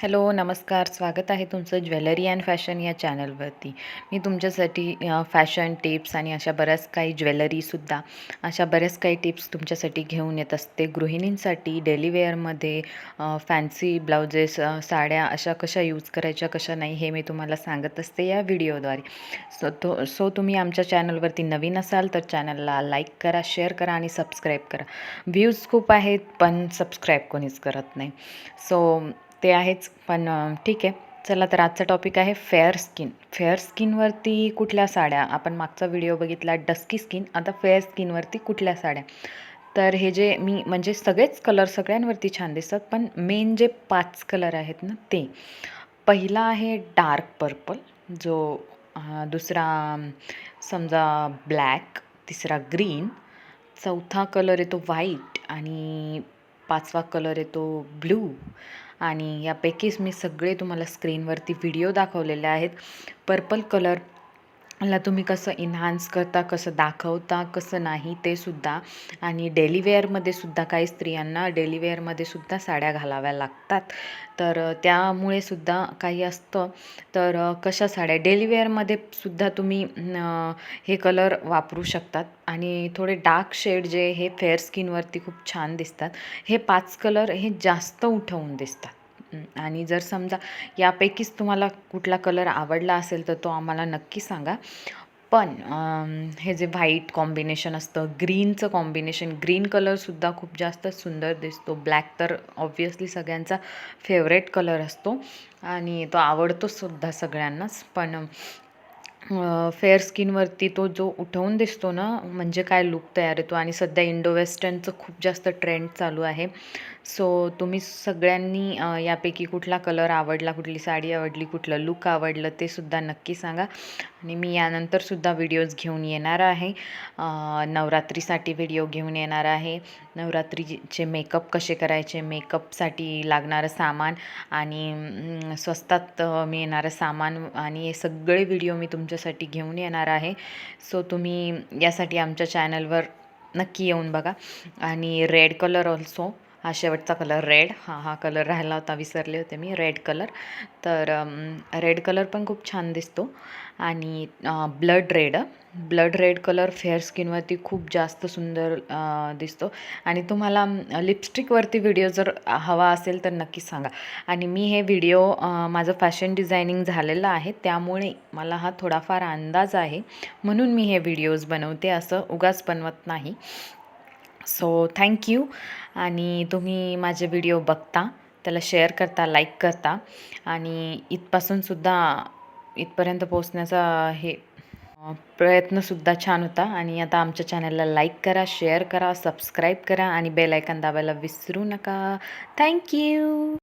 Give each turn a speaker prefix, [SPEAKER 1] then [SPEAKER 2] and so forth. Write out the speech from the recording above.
[SPEAKER 1] Hello नमस्कार. स्वागत आहे तुमचं ज्वेलरी अँड फॅशन या चॅनलवरती. मी तुमच्यासाठी फॅशन टिप्स आणि अशा बऱ्याच काही ज्वेलरीसुद्धा अशा बऱ्याच काही टिप्स तुमच्यासाठी घेऊन येत असते. गृहिणींसाठी डेली वेअरमध्ये फॅन्सी ब्लाउजेस साड्या अशा कशा यूज करायच्या कशा नाही हे मी तुम्हाला सांगत असते या व्हिडिओद्वारे. सो तो सो तुम्ही आमच्या चॅनलवरती नवीन असाल तर चॅनलला लाईक करा शेअर करा आणि सबस्क्राईब करा. व्ह्यूज खूप आहेत पण सबस्क्राईब कोणीच करत नाही. सो ते आहेच. पण ठीक आहे. चला तर आजचा टॉपिक आहे फेअर स्किन फेअर स्किनवरती कुठल्या साड्या? आपण मागचा व्हिडिओ बघितला डस्की स्किन आता फेअर स्किनवरती कुठल्या साड्या? तर हे जे मी म्हणजे सगळेच कलर सगळ्यांवरती छान दिसतात पण मेन जे पाच कलर आहेत ना ते. पहिला आहे डार्क पर्पल जो दुसरा समजा ब्लॅक तिसरा ग्रीन चौथा कलर येतो व्हाईट आणि पाचवा कलर येतो ब्लू. आणि यापैकीच मी सगळे तुम्हाला स्क्रीनवरती व्हिडिओ दाखवलेले आहेत. पर्पल कलर ला तुम्ही कसं इन्हान्स करता कसं दाखवता कसं नाही ते सुद्धा. आणि डेलीवेअरमध्ये सुद्धा काही स्त्रियांना डेलीवेअरमध्ये सुद्धा साड्या घालाव्या लागतात. तर त्यामुळे सुद्धा काही असतं. तर कशा साड्या? डेलीवेअरमध्ये सुद्धा तुम्ही हे कलर वापरू शकतात. आणि थोडे डार्क शेड जे हे फेअर स्किनवरती खूप छान दिसतात. हे पाच कलर हे जास्त उठवून दिसतात. आणि जर समजा यापैकीच तुम्हाला कुठला कलर आवडला असेल तर तो आम्हाला नक्की सांगा. पण हे जे व्हाईट कॉम्बिनेशन असतं ग्रीनचं कॉम्बिनेशन ग्रीन कलरसुद्धा खूप जास्त सुंदर दिसतो. ब्लॅक तर ऑब्वियसली सगळ्यांचा फेवरेट कलर असतो आणि तो आवडतोसुद्धा सगळ्यांनाच. पण फेअर स्किनवरती तो जो उठवून दिसतो ना म्हणजे काय लुक तयार येतो. आणि सध्या इंडो वेस्टर्नचं खूप जास्त ट्रेंड चालू आहे. सो तुम्ही सगळ्यांनी यापैकी कुठला कलर आवडला कुठली साडी आवडली कुठलं लुक आवडलं ते सुद्धा नक्की सांगा. आणि मी यानंतरसुद्धा व्हिडिओज घेऊन येणार आहे. नवरात्रीसाठी व्हिडिओ घेऊन येणार आहे. नवरात्रीचे मेकअप कसे करायचे? मेकअपसाठी लागणारं सामान आणि स्वस्तात मी मिळणारं सामान आणि हे सगळे व्हिडिओ मी तुमच्यासाठी घेऊन येणार आहे. सो तुम्ही यासाठी आमच्या चॅनलवर नक्की येऊन बघा. आणि रेड कलर ऑल्सो हा शेवटचा कलर रेड. हा हा कलर राहिला होता विसरले होते मी रेड कलर. तर रेड कलर पण खूप छान दिसतो. आणि blood red. Blood red colour fair स्किनवरती खूप जास्त सुंदर दिसतो. आणि तुम्हाला लिपस्टिकवरती व्हिडिओ जर हवा असेल तर नक्की सांगा. आणि मी हे व्हिडिओ माझं फॅशन डिझायनिंग झालेलं आहे त्यामुळे मला हा थोडाफार अंदाज आहे. म्हणून मी हे व्हिडिओज बनवते असं उगाच बनवत नाही. सो थँक्यू आणि तुम्ही माझे व्हिडिओ बघता त्याला शेअर करता लाईक करता. आणि इथपासूनसुद्धा इथपर्यंत पोचण्याचा हे प्रयत्नसुद्धा छान होता. आणि आता आमच्या चॅनलला लाईक करा शेअर करा सबस्क्राईब करा आणि बेल आयकन दाबायला विसरू नका. थँक्यू